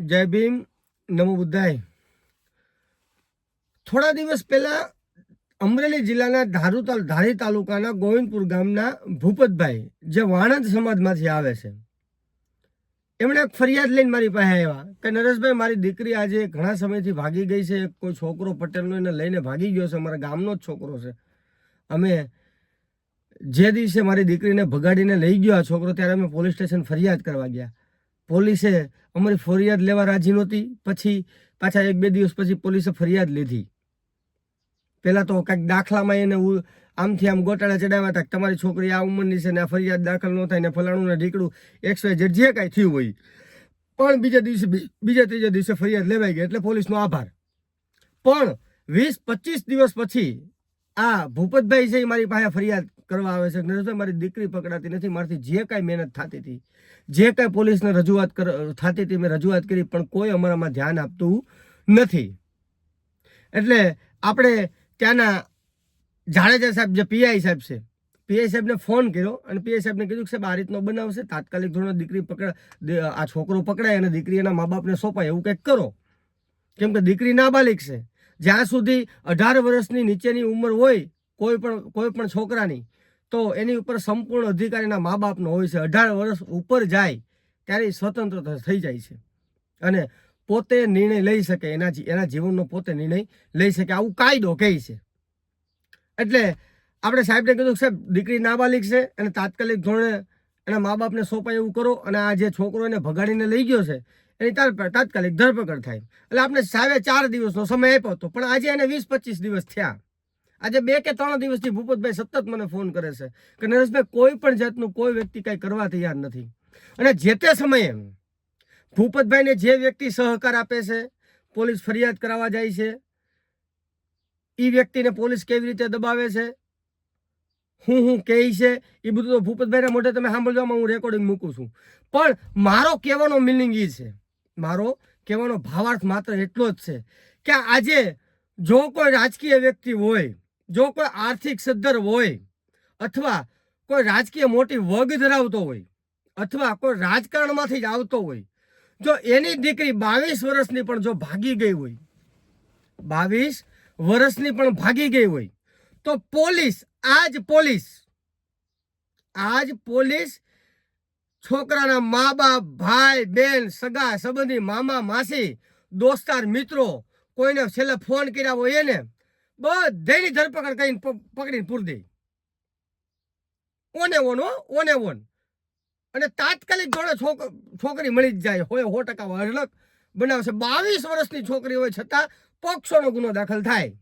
જય ભીમ, નમો બુદ્ધાય. થોડા દિવસ પહેલા અમરેલી જિલ્લાના ધારુ ધારી તાલુકાના ગોવિંદપુર ગામના ભૂપતભાઈ, જે વાણંદ સમાજમાંથી આવે છે, એમણે ફરિયાદ લઈને મારી પાસે આવ્યા કે, નરેશભાઈ, મારી દીકરી આજે ઘણા સમયથી ભાગી ગઈ છે, કોઈ છોકરો પટેલનો એને લઈને ભાગી ગયો છે, અમારા ગામનો જ છોકરો છે. અમે જે દિવસે મારી દીકરીને ભગાડીને લઈ ગયો આ છોકરો, ત્યારે અમે પોલીસ સ્ટેશન ફરિયાદ કરવા ગયા. પોલીસે અમારી ફરિયાદ લેવા રાજી નહોતી. પછી પાછા એક બે દિવસ પછી પોલીસે ફરિયાદ લીધી. પહેલાં તો કાંઈક દાખલામાં એને આમથી આમ ગોટાળા ચડાવ્યા હતા કે તમારી છોકરી આ ઉંમરની છે ને આ ફરિયાદ દાખલ ન થાય ને ફલાણું ને ઢીકડું એક્સ વાય જે કાંઈ થયું હોય. પણ બીજા દિવસે બીજા ત્રીજા દિવસે ફરિયાદ લેવાઈ ગઈ એટલે પોલીસનો આભાર. પણ વીસ પચીસ દિવસ પછી આ ભૂપતભાઈ છે મારી પાસે ફરિયાદ કરવા આવે છે. મારી દીકરી પકડાતી નથી. મારાથી જે કાંઈ મહેનત થતી હતી, જે કાંઈ પોલીસને રજૂઆત કર, થતી હતી, મેં રજૂઆત કરી, પણ કોઈ અમારામાં ધ્યાન આપતું નથી. એટલે આપણે ત્યાંના જાડેજા સાહેબ, જે પીઆઈ સાહેબ છે, પીઆઈ સાહેબને ફોન કર્યો અને પીઆઈ સાહેબને કીધું કે સાહેબ, આ રીતનો બનાવશે, તાત્કાલિક ધોરણે દીકરી પકડ આ છોકરો પકડાય અને દીકરી એના મા બાપને સોંપાય, એવું કંઈક કરો. કેમ કે દીકરી નાબાલિક છે. જ્યાં સુધી અઢાર વર્ષની નીચેની ઉંમર હોય, કોઈ પણ કોઈ પણ છોકરાની તો એની ઉપર સંપૂર્ણ અધિકાર એના મા બાપનો હોય છે. અઢાર વર્ષ ઉપર જાય ત્યારે સ્વતંત્ર થઈ જાય છે. અને પોતે નિર્ણય લઈ શકે, એના એના જીવનનો પોતે નિર્ણય લઈ શકે. આવું કાયદો કહે છે. એટલે આપણે સાહેબને કીધું સાહેબ, દીકરી નાબાલિક છે અને તાત્કાલિક ધોરણે એના મા બાપને સોંપાય એવું કરો અને આ જે છોકરો એને ભગાડીને લઈ ગયો છે, એની તાત્કાલિક ધરપકડ થાય. એટલે આપણે સાહેબે ચાર દિવસનો સમય આપ્યો હતો, પણ આજે એને વીસ પચીસ દિવસ થયા. આજે બે કે ત્રણ દિવસથી ભૂપતભાઈ સતત મને ફોન કરે છે કે નરેશભાઈ, કોઈ પણ જાતનું કોઈ વ્યક્તિ કાંઈ કરવા તૈયાર નથી. અને જે તે સમયે ભૂપતભાઈને જે વ્યક્તિ સહકાર આપે છે, પોલીસ ફરિયાદ કરાવવા જાય છે એ વ્યક્તિને પોલીસ કેવી રીતે દબાવે છે, હું હું કહે છે એ બધું તો ભૂપતભાઈના મોઢે તમે સાંભળવામાં હું રેકોર્ડિંગ મૂકું છું. પણ મારો કહેવાનો મિનિંગ એ છે, મારો કહેવાનો ભાવાર્થ માત્ર એટલો જ છે કે આજે જો કોઈ રાજકીય વ્યક્તિ હોય જો કોઈ આર્થિક સદ્ધર હોય અથવા કોઈ રાજકીય મોટી વગ ધરાવતો હોય અથવા કોઈ રાજકારણમાંથી જ આવતો હોય, જો એની દીકરી બાવીસ વર્ષની પણ જો ભાગી ગઈ હોય, બાવીસ વર્ષની પણ ભાગી ગઈ હોય, તો પોલીસ, આજ પોલીસ આજ પોલીસ છોકરાના મા બાપ, ભાઈ, બેન, સગા, સંબંધી, મામા, માસી, દોસ્તાર, મિત્રો, કોઈને છેલ્લે ફોન કર્યા હોય એને બધાની ધરપકડ કરીને પકડીને પૂરી દઈ ઓને ઓન ઓને ઓન. અને તાત્કાલિક જોડે છોક, છોકરી મળી જ જાય. હોય સો ટકા અઢળક બનાવશે. બાવીસ વર્ષની છોકરી હોય છતાં પક્ષોનો ગુનો દાખલ થાય.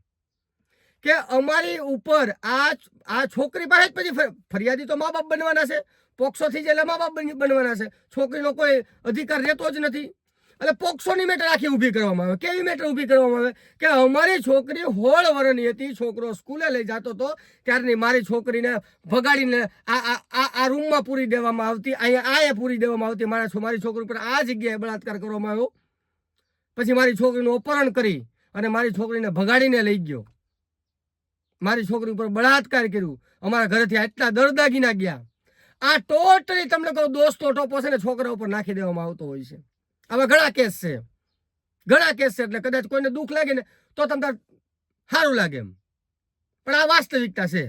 કે અમારી ઉપર આ આ છોકરી પાસે જ પછી ફર- ફરિયાદી તો મા બાપ બનવાના છે. પોક્સોથી જ એટલે મા બાપ બની- બનવાના છે. છોકરીનો કોઈ અધિકાર રહેતો જ નથી. એટલે પોક્સોની મેટર આખી ઊભી કરવામાં આવે. કેવી મેટર ઊભી કરવામાં આવે? કે અમારી છોકરી હોળ વર્ષની હતી, છોકરો સ્કૂલે લઈ જતો હતો, ત્યારની મારી છોકરીને ભગાડીને આ આ આ આ રૂમમાં પૂરી દેવામાં આવતી, અહીંયા આએ પૂરી દેવામાં આવતી, મારા મારી છોકરી ઉપર આ જગ્યાએ બળાત્કાર કરવામાં આવ્યો. પછી મારી છોકરીનું અપહરણ કરી અને મારી છોકરીને ભગાડીને લઈ ગયો. મારી છોકરી ઉપર બળાત્કાર કર્યું. અમારા ઘરેથી આટલા દરદાગીના ગયા. આ ટોટલી તમને કહું, દોસ્તો ટોપો છે ને છોકરા ઉપર નાખી દેવામાં આવતો હોય છે. આવા ઘણા કેસ છે. ઘણા કેસ છે એટલે કદાચ કોઈને દુઃખ લાગે ને તો તમને સારું લાગે એમ. પણ આ વાસ્તવિકતા છે.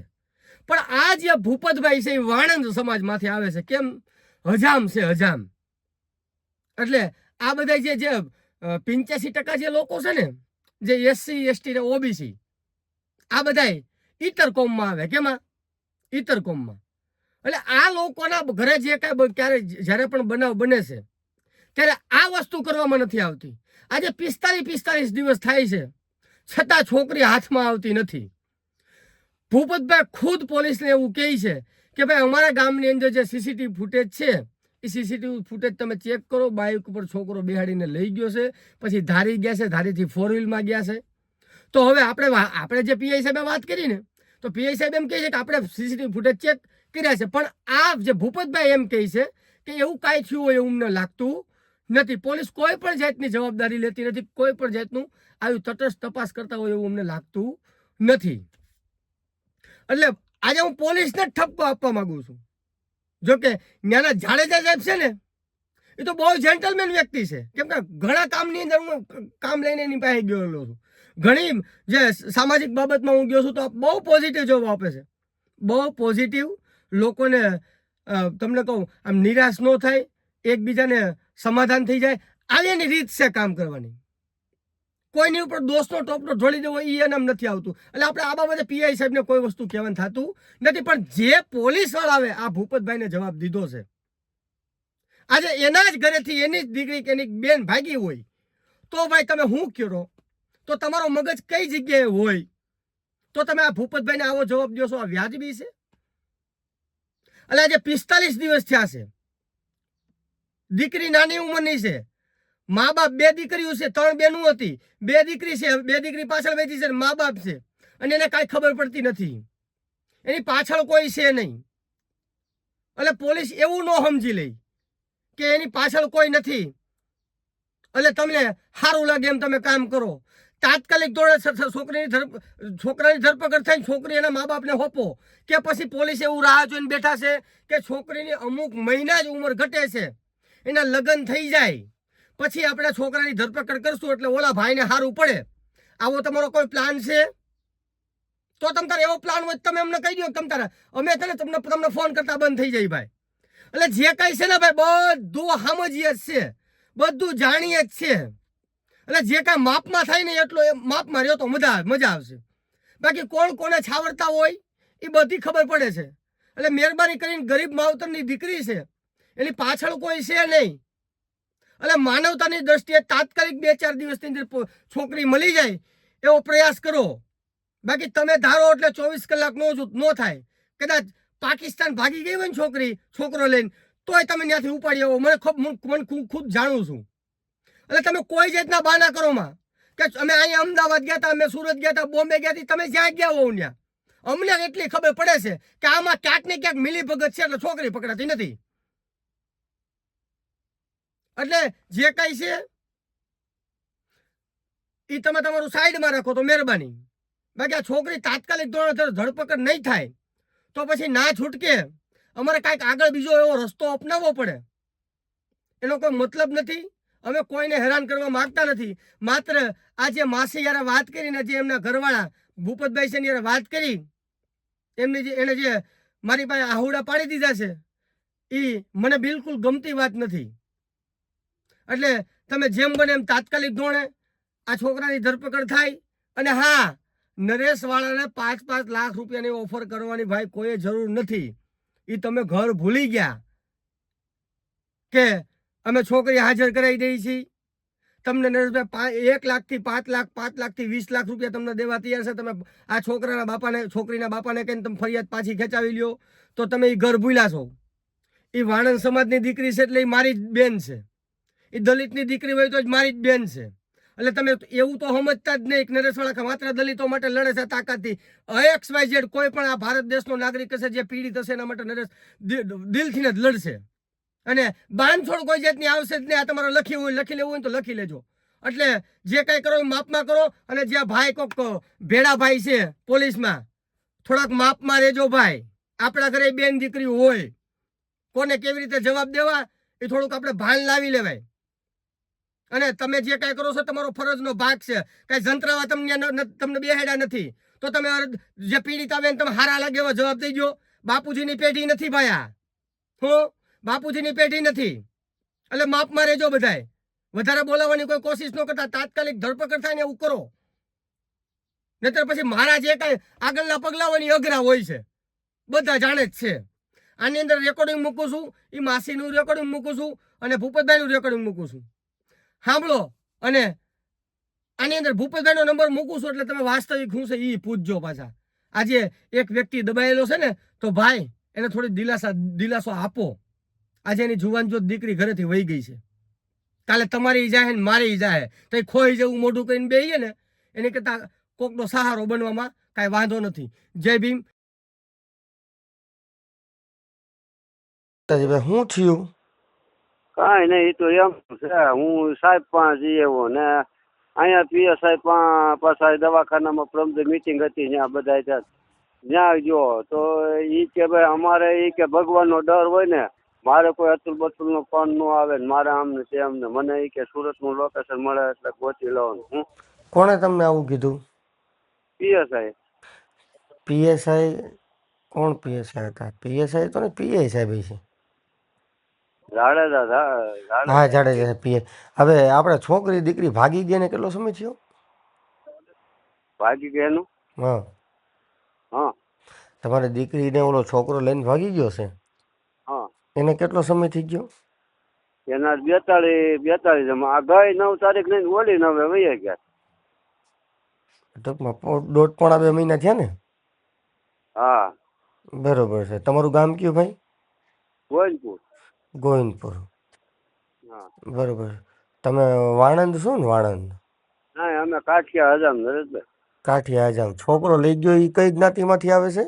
પણ આ જે ભૂપતભાઈ છે એ વાણંદ સમાજમાંથી આવે છે. કેમ? હજામ છે, હજામ. એટલે આ બધા જે જે પિંચ્યાસી ટકા જે લોકો છે ને, જે એસસી એસટી ને ઓબીસી, આ બધાય ઈતર કોમમાં આવે. કેમાં ઈતર કોમમાં. એટલે આ લોકોના ઘરે જે કાંઈ ક્યારે, જ્યારે પણ બનાવ બને છે ત્યારે આ વસ્તુ કરવામાં નથી આવતી. આજે પિસ્તાલીસ પિસ્તાલીસ દિવસ થાય છે. છતાં છોકરી હાથમાં આવતી નથી. ભૂપતભાઈ ખુદ પોલીસને એવું કહે છે કે ભાઈ અમારા ગામની અંદર જે સીસીટીવી ફૂટેજ છે, એ સીસીટીવી ફૂટેજ તમે ચેક કરો, બાઇક ઉપર છોકરો બેહાડીને લઈ ગયો છે, પછી ધારી ગયા છે, ધારીથી ફોર વ્હીલમાં ગયા છે. તો હવે આપણે આપણે જે પીઆઈ સાહેબે વાત કરી ને, તો પીઆઈ સાહેબ એમ કહે છે કે આપણે સીસીટીવી ફૂટેજ ચેક કર્યા છે. પણ આ જે ભૂપતભાઈ એમ કહે છે કે એવું કાંઈ થયું હોય એવું મને લાગતું નથી. પોલીસ કોઈ પણ જાતની જવાબદારી લેતી નથી. કોઈ પણ જાતનું આવી તટસ્થ તપાસ કરતા હોય એવું અમને લાગતું નથી. એટલે આજે હું પોલીસને ઠપકો આપવા માંગુ છું. જો કે ત્યાંના જાડેજા સાહેબ છે ને, એ તો બહુ જેન્ટલમેન વ્યક્તિ છે. કેમ કે ઘણા કામની અંદર હું કામ લઈને એની પાસે ગયેલો છું. ઘણી જે સામાજિક બાબતમાં હું ગયો છું તો બહુ પોઝિટિવ જવાબ આપે છે. બહુ પોઝિટિવ લોકોને તમને કહું, આમ નિરાશ ન થાય. એકબીજાને સમાધાન થઈ જાય. આવી એની રીત છે કામ કરવાની. કોઈની ઉપર દોષનો ટોપનો ઢોળી દેવો એ એનામ નથી આવતું. એટલે આપણે આ બાબતે પીઆઈ સાહેબને કોઈ વસ્તુ કહેવાનું થતું નથી, પણ જે પોલીસ આવે, આ ભૂપતભાઈને જવાબ દીધો છે. આજે એના જ ઘરેથી એની જ દીકરી કે એની બેન ભાગી હોય, તો ભાઈ તમે શું કરો? તો તમારો મગજ કઈ જગ્યાએ હોય? તો તમે આ ભૂપતભાઈને આવો જવાબ દો છો, આ વ્યાજબી છે? એટલે આજે પિસ્તાલીસ દિવસ થયા છે. દીકરી નાની ઉંમરની છે. મા બાપ બે દીકરીઓ છે, ત્રણ બેનું હતી. બે દીકરી છે, બે દીકરી પાછળ વેચી છે મા બાપ છે. અને એને કાંઈ ખબર પડતી નથી. એની પાછળ કોઈ છે નહીં. એટલે પોલીસ એવું ન સમજી લઈ કે એની પાછળ કોઈ નથી. એટલે તમને સારું લાગે એમ તમે કામ કરો. તાત્કાલિક ધોરણે છોકરીની છોકરાની ધરપકડ થઈને છોકરી એના મા બાપને હોપો કે પછી પોલીસ એવું રાહ જોઈને બેઠા છે કે છોકરીની અમુક મહિના જ ઉંમર ઘટે છે. એના લગ્ન થઈ જાય. પછી આપણે છોકરાની ધરપકડ કરશું એટલે ઓલા ભાઈને સારું પડે. આવો તમારો કોઈ પ્લાન છે? તો તમ તારે એવો પ્લાન હોય તમે અમને કહી દો તમ તારે, અમે તને તમને તમને ફોન કરતા બંધ થઈ જાય ભાઈ. એટલે જે કઈ છે ને ભાઈ, બધું સમજીએ જ છે. બધું જાણીએ જ છે. એટલે જે કાંઈ માપમાં થાય ને એટલો એ માપમાં રહ્યો તો મજા મજા આવશે. બાકી કોણ કોને છાવરતા હોય એ બધી ખબર પડે છે. એટલે મહેરબાની કરીને ગરીબ માવતરની દીકરી છે એની પાછળ કોઈ છે નહીં. એટલે માનવતાની દ્રષ્ટિએ તાત્કાલિક બે ચાર દિવસની અંદર છોકરી મળી જાય, એવો પ્રયાસ કરો. બાકી તમે ધારો એટલે ચોવીસ કલાક નો ન થાય. કદાચ પાકિસ્તાન ભાગી ગઈ હોય ને છોકરી, છોકરો લઈને, તોય તમે ત્યાંથી ઉપાડી આવો. મને ખૂબ મને ખુદ જાણું છું. એટલે તમે કોઈ જાતના બાના કરો માં. કે અમે અહીંયા અમદાવાદ ગયા હતા અમે સુરત ગયા હતા બોમ્બે ગયા હતા તમે જ્યાં ગયા હોવ ત્યાં. અમને એટલી ખબર પડે છે કે આમાં ક્યાંક ને ક્યાંક મિલી ભગત છે એટલે છોકરી પકડાતી નથી. એટલે જે કઈ છે એ તમે તમારું સાઈડમાં રાખો તો મહેરબાની. બાકી આ છોકરી તાત્કાલિક ધોરણે ધર- ધરપકડ નહીં થાય, તો પછી ના છૂટકે અમારે કાંઈક આગળ બીજો એવો રસ્તો અપનાવવો પડે. એનો કોઈ મતલબ નથી, અમે કોઈને હેરાન કરવા માંગતા નથી. માત્ર આ જે માસી યારે વાત કરીને જે એમના ઘરવાળા ભૂપતભાઈ છે એની વાત કરી, એમની જે એને જે મારી પાસે આહુડા પાડી દીધા છે એ મને બિલકુલ ગમતી વાત નથી. એટલે તમે જેમ બને એમ તાત્કાલિક ધોરણે આ છોકરાની ધરપકડ થાય અને હા, નરેશવાળાને પાંચ પાંચ લાખ રૂપિયાની ઓફર કરવાની ભાઈ કોઈ જરૂર નથી. એ તમે ઘર ભૂલી ગયા કે અમે છોકરી હાજર કરાવી દઈએ છીએ. તમને નરેશભાઈ એક લાખથી પાંચ લાખ, પાંચ લાખથી વીસ લાખ રૂપિયા તમને દેવા તૈયાર છે. તમે આ છોકરાના બાપાને, છોકરીના બાપાને કહીને તમે ફરિયાદ પાછી ખેંચાવી લ્યો, તો તમે એ ઘર ભૂલ્યા છો. એ વાણંદ સમાજની દીકરી છે એટલે એ મારી બેન છે. એ દલિતની દીકરી હોય તો જ મારી જ બેન છે. એટલે તમે એવું તો સમજતા જ નહીં નરેશ નરેશવાળા માત્ર દલિતો માટે લડે છે તાકાતથી. એક્સ વાય ઝેડ કોઈ પણ આ ભારત દેશનો નાગરિક હશે જે પીડિત હશે એના માટે નરેશ દિલથી જ લડશે. અને બાંધછોડ કોઈ જાતની આવશે જ નહીં. આ તમારે લખી હોય, લખી લેવું હોય તો લખી લેજો. એટલે જે કાંઈ કરો એ માપમાં કરો અને જ્યાં ભાઈ કોક ભેડા ભાઈ છે પોલીસમાં, થોડાક માપમાં રહેજો ભાઈ. આપણા ઘરે બેન દીકરી હોય. કોને કેવી રીતે જવાબ દેવા? એ થોડુંક આપણે ભાન લાવી લેવાય. અને તમે જે કાંઈ કરો છો તમારો ફરજનો ભાગ છે. કાંઈ જંત્રવા તમને તમને બેહેડા નથી. તો તમે જે પીડિત આવે તમે હારા લાગે એવો જવાબ દઈ દો બાપુજીની પેઢી નથી આ હું? બાપુજીની પેઢી નથી. એટલે માપમાં રહેજો બધાય. વધારે બોલાવવાની કોઈ કોશિશ ન કરતા. તાત્કાલિક ધરપકડ થાય ને એવું કરો. નહીતર પછી મારા જે કાંઈ આગળના પગલાં હોય ને એ અઘરા હોય છે. બધા જાણે જ છે. આની અંદર રેકોર્ડિંગ મૂકું છું. એ માસીનું રેકોર્ડિંગ મૂકું છું અને ભૂપતભાઈનું રેકોર્ડિંગ મૂકું છું. સાંભળો અને આની અંદર ભૂપતભાઈનો નંબર મૂકું છું એટલે તમે વાસ્તવિક શું છે એ પૂછજો પાછા. આજે એક વ્યક્તિ દબાયેલો છે ને, તો ભાઈ, એને થોડી દિલાસા, દિલાસો આપો. આજે એની જુવાન જો દીકરી ઘરેથી વહી ગઈ છે. કાલે તમારી જાય ને મારી જાય તો એ ખોઈ જેવું મોઢું કરીને બેહીએ ને, એને કરતાં કોકનો સહારો બનવામાં કાંઈ વાંધો નથી. જય ભીમ. હું થયું કાંઈ નહીં એ તો એમ છે. હું સાહેબ પાસે જઈ આવ્યો ને અહીંયા પીએસઆઈ પાસે દવાખાનામાં પ્રમદે મિટિંગ હતી ત્યાં બધા ત્યાં. ત્યાં ગયો. તો એ કે ભાઈ અમારે એ કે ભગવાનનો ડર હોય ને મારે કોઈ અતુલ બતુલ નો ફોન નો આવે ને મારે આમ ને તેમ ને. મને એ કે સુરતનું લોકેશન મળે એટલે ગોતી લઉં હું? કોણે તમને આવું કીધું? પીએસઆઈ. પીએસઆઈ? કોણ પીએસઆઈ હતા? પીએસઆઈ તો ને પીઆઈ સાહેબ છે જાડેજા જાડેજા. હા જાડેજા પીએ હવે આપણે છોકરી દીકરી ભાગી ગયા ને કેટલો સમય થયો? ભાગી ગયાનું હા. હા. તમારી દીકરીને ઓલો છોકરો લઈને ભાગી ગયો છે? હા. એને કેટલો સમય થઈ ગયો? એના બેતાળીસ બેતાળીસ આ ગઈ નવ તારીખ નહીં ઓલી નવે વહી ગયા. ટૂંકમાં દોઢ પોણા બે મહિના થયા ને? હા. બરોબર છે. તમારું ગામ કયું ભાઈ? ગોવિંદપુર. ગોવિંદપુર. હા. બરોબર. તમે વાણંદ છો ને વાણંદ? ના અમે કાઠિયા હજામ નરેશભાઈ કાઠિયા હજામ છોકરો લઈ ગયો એ કઈ જ્ઞાતિમાંથી આવે છે?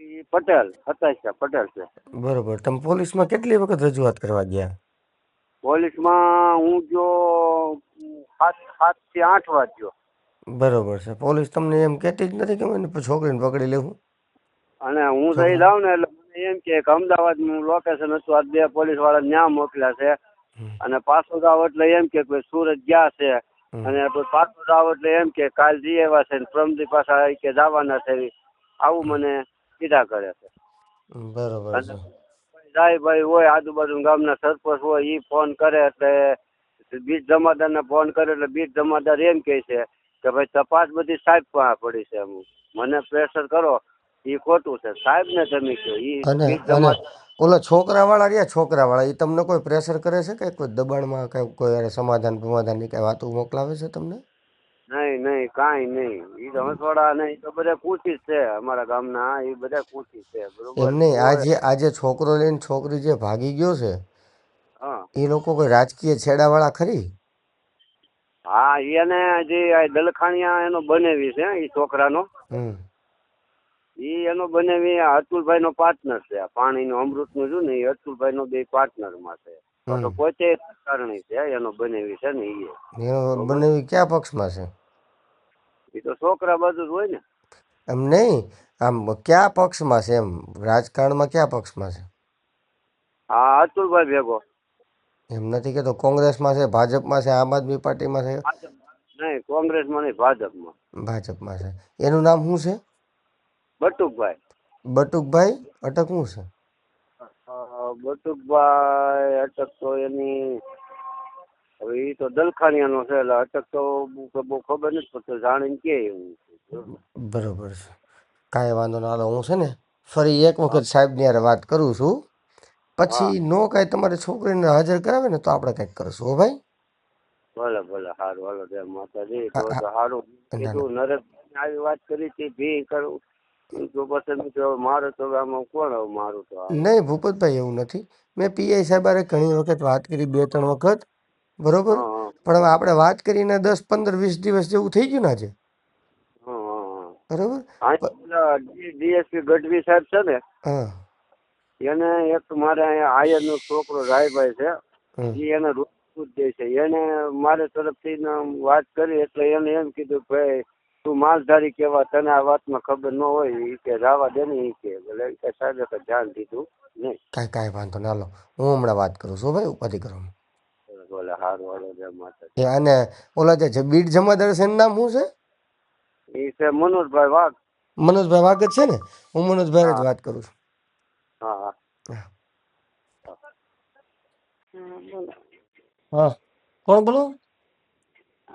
ઈ પટેલ હતાશા પટેલ છે. બરોબર. તમે પોલીસમાં કેટલી વખત રજૂઆત કરવા ગયા? પોલીસમાં હું જો સાત સાતથી આઠ વાર ગયો. બરોબર છે. પોલીસ તમને એમ કહેતી જ નથી કે મને છોકરીને પકડી લેવું? અને હું જઈ જાઉં ને એટલે એમ કે કે અમદાવાદનું લોકેશન હતું. આ બે પોલીસવાળા ન્યા મોકલ્યા છે. અને પાછો જાવ એટલે એમ કે સુરત ગયા છે. અને પાછો જાવ એટલે એમ કે કાલ જઈ આવ્યા છે પ્રમદી પાછા કે જવાના છે. આવું મને કીધા કરે છે. બરોબર જાય ભાઈ હોય આજુબાજુ ગામના સરપંચ હોય ઈ ફોન કરે એટલે બીજ જમાદારને ફોન કરે એટલે બીજ જમાદાર એમ કહે છે કે ભાઈ તપાસ બધી સાહેબ પાસે પડી છે મને પ્રેશર કરો. ઈ ખોટું છે. સાહેબ ને તમે કહો અને અને ઓલા છોકરાવાળા રહ્યા છોકરાવાળા એ તમને કોઈ પ્રેશર કરે છે કે કોઈ દબાણમાં કઈ કોઈ સમાધાન સમાધાનની કઈ વાતો મોકલાવે છે તમને? નહીં નહીં કાંઈ નહીં. એ તો હસવાડા નહીં તો બધા પૂછી છે અમારા ગામના એ બધા પૂછી છે બરોબર? એમ નહીં આજે આજે છોકરો લઈને છોકરી જે ભાગી ગયો છે હા. એ લોકો કોઈ રાજકીય છેડાવાળા ખરી? હા એને જે દલખાણિયા એનો બનેવી છે એ છોકરાનો. હમ. ઈ એનો બનેવી આ અતુલભાઈ નો પાર્ટનર છે. આ પાણીનું અમૃતનું છું ને એ અતુલભાઈ નો બે પાર્ટનરમાં છે. તો પોતે કારણી છે એનો બનેવી છે ને એ એનો બંને કયા પક્ષમાં છે? એ તો છોકરા બાજુ જ હોય ને. એમ નહીં આમ કયા પક્ષમાં છે એમ? રાજકારણમાં કયા પક્ષમાં છે? હા અતુલભાઈ ભેગો. એમ નથી કહેતો કોંગ્રેસમાં છે ભાજપમાં છે આમ આદમી પાર્ટીમાં છે? નહીં કોંગ્રેસમાં નહીં ભાજપમાં. ભાજપમાં છે. એનું નામ શું છે? બટુકભાઈ. બટુકભાઈ અટક શું છે? બટુકભાઈ અટક તો એની હવે એ તો દલખાણિયાનો છે એટલે અટક તો બહુ ખબર નથી પડતો જાણીને કે એવું બરોબર. છે. કાંઈ વાંધો ના હાલો હું છે ને ફરી એક વખત સાહેબની યાર વાત કરું છું. પછી નો કાંઈ તમારી છોકરીને હાજર કરાવે ને તો આપણે કંઈક કરશું હો ભાઈ? ભલે ભલે સારું હાલો જય માતાજી. તો સારું કીધું નરેશ આવી વાત કરી હતી ભી કરું. તો પછી મેં મારે તો આમાં કોણ હવે મારું તો નહીં ભૂપતભાઈ એવું નથી. મેં પીઆઈ સાહેબ ઘણી વખત વાત કરી બે ત્રણ વખત. બરોબર? પણ હવે આપણે વાત કરીને દસ પંદર વીસ દિવસ જેવું થઈ ગયું ને આજે. બરોબર? ડીએસપી ગઢવી સાહેબ છે ને હા. એને એક મારે આયર નો છોકરો રાયભાઈ છે એ એને રોજ જ દે છે. એને મારે તરફથી વાત કરી એટલે એને એમ કીધું ભાઈ તું માલધારી કેવા તને આ વાતમાં ખબર ન હોય એ કે રાવા દે ને એ કે. એટલે કે સાહેબ કે ધ્યાન દીધું નહીં. કાંઈ કાંઈ વાંધો ના લો હું હમણાં વાત કરું છું ભાઈ ઉપાધિ કરો. બોલે હારું હાલો જય માતા અને ઓલા જે બીડ જમાદાર છે નામ શું છે? એ છે મનોજભાઈ વાઘ. મનોજભાઈ વાઘ જ છે ને? હું મનોજભાઈ જ વાત કરું છું. હા. હા. હા. કોણ બોલો?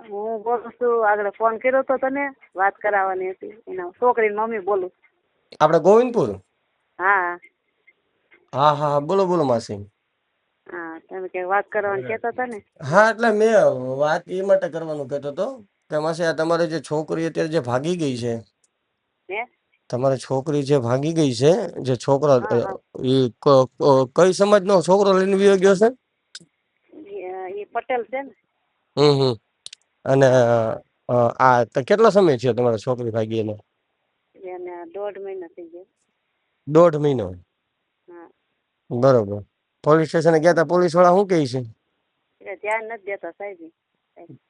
હું બોલું છું આગળ ફોન કર્યો તો તને વાત કરાવવાની હતી. એના છોકરીની મમ્મી બોલું. આપણે ગોવિંદપુર? હા. હા હા બોલો બોલો માસી. હા તમે કે વાત કરવાની કહેતા હતા ને? હા એટલે મેં વાત એ માટે કરવાનું કહેતો હતો કે માસી આ તમારી જે છોકરી અત્યારે જે ભાગી ગઈ છે. તમારી છોકરી જે ભાગી ગઈ છે જે છોકરો. એ કઈ સમાજનો છોકરો લઈને વિયો ગયો છે? ઈ પટેલ છે ને? હમ હમ. અને આ તો કેટલો સમય થયો તમારા છોકરી ભાગી એને? એને દોઢ મહિનો થઈ ગયો. દોઢ મહિનો? હા. બરોબર. પોલીસ સ્ટેશને ગયા તા પોલીસવાળા શું કહે છે? એટલે ધ્યાન નથી દેતા સાહેબ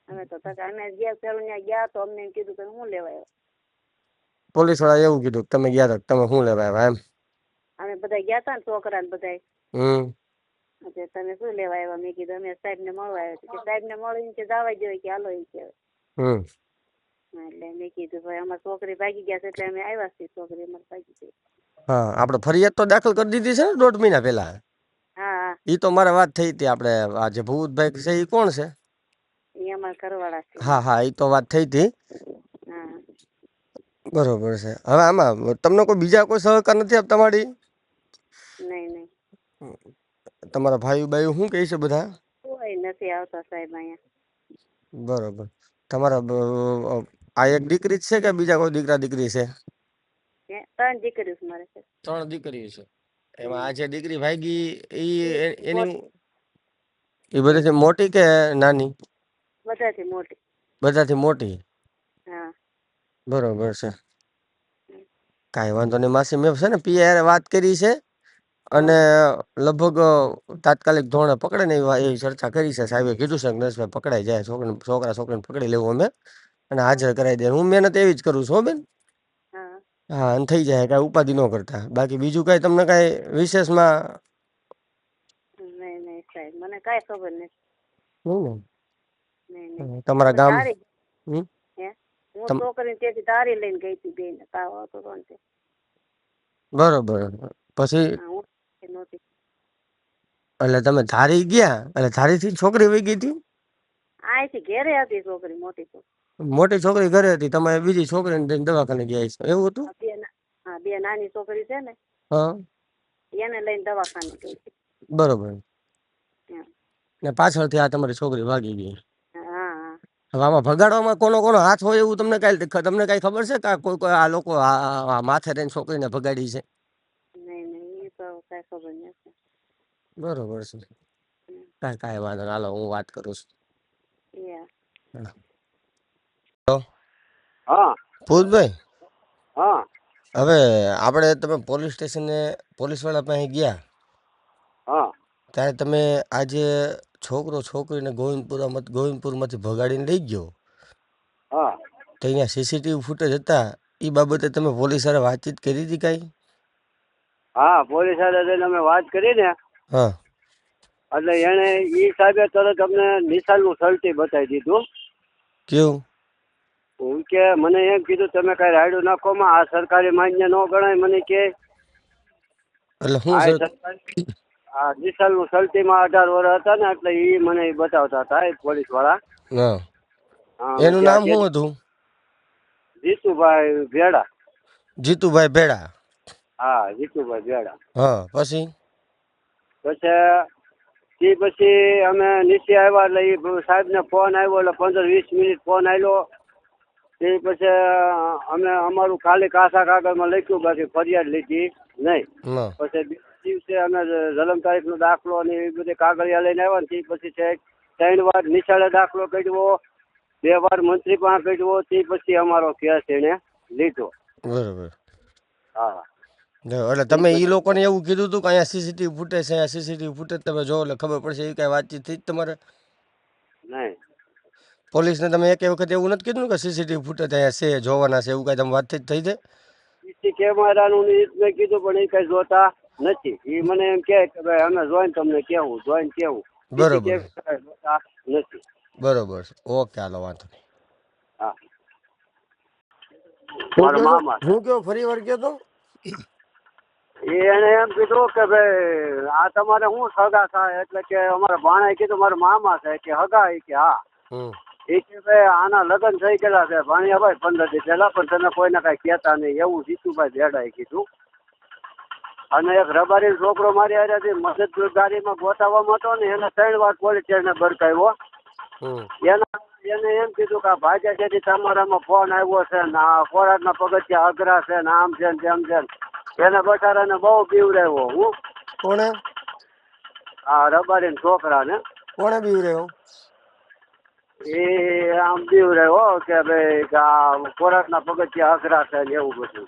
અમે તો તક અમે ગયા ત્યાં ગયા તો અમને એમ કીધું કે હું લેવા આવ્યો? પોલીસવાળા એવું કીધું તમે ગયા તા તમે શું લેવા આવ્યા એમ? અમે બધા ગયા હતા ને છોકરા ને બધા હમ. એટલે તમે શું લેવા આવ્યા? મેં કીધું અમે સાહેબને મળવા આવ્યા કે સાહેબને મળીને કે જવા જોઈએ કે હાલો એ કે હમ. એટલે મેં કીધું ભાઈ અમાર છોકરી ભાગી ગયા છે એટલે અમે આવ્યા છીએ. છોકરી અમાર ભાગી ગઈ. હા આપણે ફરિયાદ તો દાખલ કરી દીધી છે ને દોઢ મહિના પહેલા? હા. એ ઈ તો મારે વાત થઈ હતી આપણે આ જે ભૂતભાઈ છે એ કોણ છે? એ અમારા ઘરવાળા છે. હા હા એ તો વાત થઈ હતી. હા. બરોબર છે. હવે આમાં તમને કોઈ બીજા કોઈ સહકાર નથી આપ તમારી નહીં નહીં. તમારા ભાઈ બાઈ શું કહે છે બધા? કોઈ નથી આવતા સાહેબ અહીંયા. બરોબર. તમારા આ એક દીકરી જ છે કે બીજા કોઈ દીકરા દીકરી છે? ત્રણ દીકરીઓ છે મારે ત્રણ દીકરીઓ છે. એમાં આ જે દીકરી ભાગી એ એની એ બધાથી મોટી કે નાની? બધાથી મોટી. બધાથી મોટી? હા. બરોબર છે. કાંઈ વાંધો નહીં. માસી મેં છે ને પીએ વાત કરી છે. અને લગભગ તાત્કાલિક ધોરણે પકડે ને એવી એવી ચર્ચા કરી છે. સાહેબે કીધું છે નરેશભાઈ પકડાઈ જાય છોકરી છોકરા છોકરીને પકડી લેવું અમે અને હાજર કરાવી દે હું મહેનત એવી જ કરું છું હો બેન. હા. અને થઈ જાય કાંઈ ઉપાધિ ન કરતા. બાકી બીજું કાંઈ તમને કાંઈ વિશેષમાં નહીં નહીં સાહેબ મને કાંઈ ખબર નહીં નહીં. તમારા ગામ હું? છોકરીને ત્યાંથી તારી લઈને ગઈ હતી બેન તાવ હતો બરોબર પછી નહોતી. એટલે તમે ધારી ગયા? એટલે ધારીથી છોકરી વહી ગઈ હતી? અહીંથી ઘેરે હતી છોકરી મોટી છોકરી. મોટી છોકરી ઘરે હતી? તમે બીજી છોકરીને લઈને દવાખાને ગયા છો એવું હતું? બે હા બે નાની છોકરી છે ને હા. એને લઈને દવાખાને ગઈ બરોબર. ને પાછળથી આ તમારી છોકરી ભાગી ગઈ. હવે આમાં ભગાડવામાં કોનો કોનો હાથ હોય એવું તમને કાંઈ તમને કાંઈ ખબર છે કે આ કોઈ કોઈ આ લોકો માથે રહીને છોકરીને ભગાડી છે? કાંઈ ખબર નથી બરોબર છે. કાંઈ કાંઈ વાંધો નહીં. હાલો હું વાત કરું છું. યા. હા. ભૂતભાઈ? હા. હવે આપણે તમે પોલીસ સ્ટેશને પોલીસવાળા પાસે ગયા? હા. ત્યારે તમે આજે છોકરો છોકરીને ગોવિંદપુરા ગોવિંદપુરમાંથી ભગાડીને લઈ ગયો? હા. તો અહીંયા સીસીટીવી ફૂટેજ હતા. એ બાબતે તમે પોલીસ સાથે વાતચીત કરી હતી કાંઈ? હા પોલીસ સાથે અમે વાત કરી ને હા. એટલે એને ઈ સાહેબે તરત અમને નિશાલનું સર્ટી બતાવી દીધું. કેવું? હું કે મને એમ કીધું તમે કઈ રાયડું નાખોમાં આ સરકારી માન્ય ન ગણાય. મને કે એટલે હું આ નિશાલનું આ નિશાલનું અઢાર વર્ષ હતા ને એટલે ઈ મને બતાવતા હતા એ પોલીસવાળા એનું નામ શું હતું? જીતુભાઈ ભેડા. જીતુભાઈ ભેડા. હા જીતુભાઈ ભેડા હા પછી? પછી તે પછી અમે નીચે આવ્યા એટલે એ સાહેબને ફોન આવ્યો એટલે પંદર વીસ મિનિટ ફોન આવ્યો તે પછી અમે અમારું ખાલી કાસા કાગળમાં લખ્યું બાકી ફરિયાદ લીધી નહીં. પછી બીજા દિવસે અમે જન્મ તારીખનો દાખલો અને એ બધી કાગળિયા લઈને આવ્યા ને તે પછી છે ત્રણ વાર નિશાળે દાખલો કાઢવો બે વાર મંત્રી પાસે કાઢવો તે પછી અમારો કેસ એને લીધો. બરોબર. હા. એટલે તમે એ લોકોને એવું કીધું હતું કે અહીંયા સીસીટીવી ફૂટેજ છે અહીંયા સીસીટીવી ફૂટેજ તમે જો એટલે ખબર પડશે એ કાંઈ વાતચીત થઈ જ તમારે? નહીં. પોલીસને તમે એક વખત એવું નથી કીધું કે સીસીટીવી ફૂટેજ અહીંયા છે જોવાના છે એવું કાંઈ તમે વાતચીત થઈ છે? સીસી કેમેરાનું મેં કીધું પણ એ કાંઈ જોતા નથી. એ મને એમ કહે કે ભાઈ અમે જોઈન તમને કેવું જોઈન કેવું બરોબર. નથી. બરોબર. ઓકે હાલો વાંધો નહીં. હા. હું કેવો ફરી વાર કહેતો એને એમ કીધું કે ભાઈ આ તમારે શું સગા થાય? એટલે કે અમારા ભાણાએ કીધું મારા મામા છે કે હગા એ કે હા. એ કે ભાઈ આના લગ્ન થઈ ગયેલા છે. ભાણિયા ભાઈ પંદર દી પહેલા પણ તમે કોઈને કઈ કહેતા નહીં. એવું જીતુભાઈ ભેડાએ કીધું. અને એક રબારી છોકરો મારી હારે મદદ ગાડીમાં ગોતાવવામાં હતો ને એને ત્રણ વાર પોલીસ સ્ટેશને હમ. એના એને એમ કીધું કે આ ભાજપ છે તમારામાં ફોન આવ્યો છે ને આ ખોરાકના પગથિયા અઘરા છે ને આમ છે ને તેમ છે એને બચારાને બહુ પીવડાવ્યો હું. કોણે? આ રબારી છોકરાને. કોણે રહ્યો એ આમ બીવરાવ્યો કે ભાઈ આ ખોરાકના પગથિયા અઘરા છે ને એવું બધું.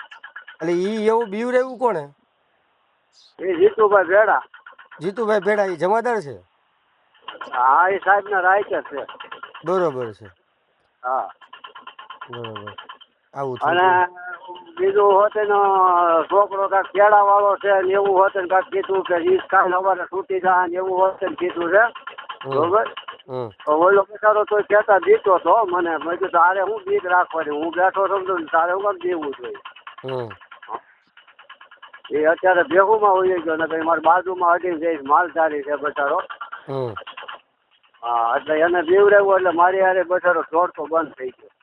એટલે ઈ એવું બીવ રહ્યું કોણે? એ જીતુભાઈ ભેડા. જીતુભાઈ ભેડા એ જમાદાર છે? હા એ સાહેબના રાયકર છે. બરોબર છે. હા. બરોબર. આવું અને થયું બીજું હોત ને છોકરો કાંઈક કેળા વાળો છે ને એવું હોત ને કાંઈક કીધું કે ઈ કાલ સવારે છૂટી જાય ને એવું હોત ને કીધું છે. બરોબર? ઓલો બિચારો તો કેતા દીતો તો મને. મેં કીધું તારે હું બીક રાખવાની? હું બેઠો સમજો ને તારે હું કામ દેવું જોઈએ? એ અત્યારે ભેગુમાં હોઈ ગયો ને મારી બાજુમાં અડીને માલ માલધારી છે બચારો. હા એટલે એને બીવડાવ્યું એટલે મારી હારે બચારો ચોર તો બંધ થઈ ગયો.